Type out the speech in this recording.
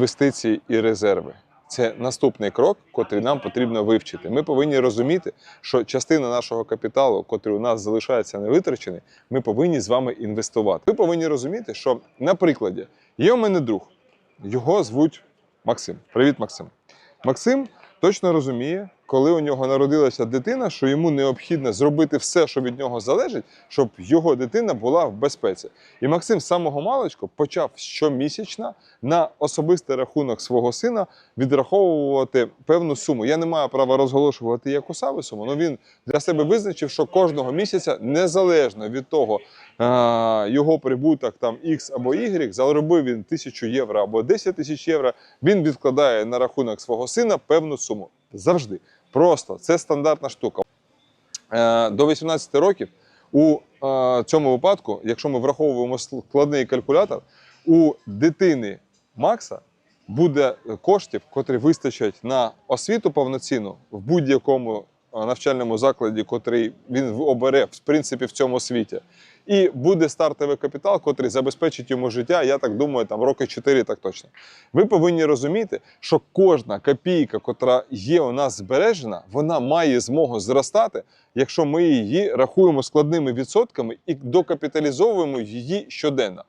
інвестиції і резерви. Це наступний крок, котрий нам потрібно вивчити. Ми повинні розуміти, що частина нашого капіталу, котрий у нас залишається невитрачений, ми повинні з вами інвестувати. Ви повинні розуміти, що на прикладі є у мене друг, його звуть Максим. Привіт, Максим. Максим точно розуміє, коли у нього народилася дитина, що йому необхідно зробити все, що від нього залежить, щоб його дитина була в безпеці. І Максим з самого маличку почав щомісячно на особистий рахунок свого сина відраховувати певну суму. Я не маю права розголошувати яку саме суму, але він для себе визначив, що кожного місяця, незалежно від того, його прибуток там X або Y, заробив він тисячу євро або 10 тисяч євро, він відкладає на рахунок свого сина певну суму. Завжди. Просто це стандартна штука. Е, До 18 років у е, цьому випадку, якщо ми враховуємо складний калькулятор, у дитини Макса буде коштів, котрі вистачать на освіту повноцінну в будь-якому е, навчальному закладі, котрий він обере в принципі в цьому світі. І буде стартовий капітал, котрий забезпечить йому життя, я так думаю, там роки 4 так точно. Ви повинні розуміти, що кожна копійка, котра є у нас збережена, вона має змогу зростати, якщо ми її рахуємо складними відсотками і докапіталізовуємо її щоденно.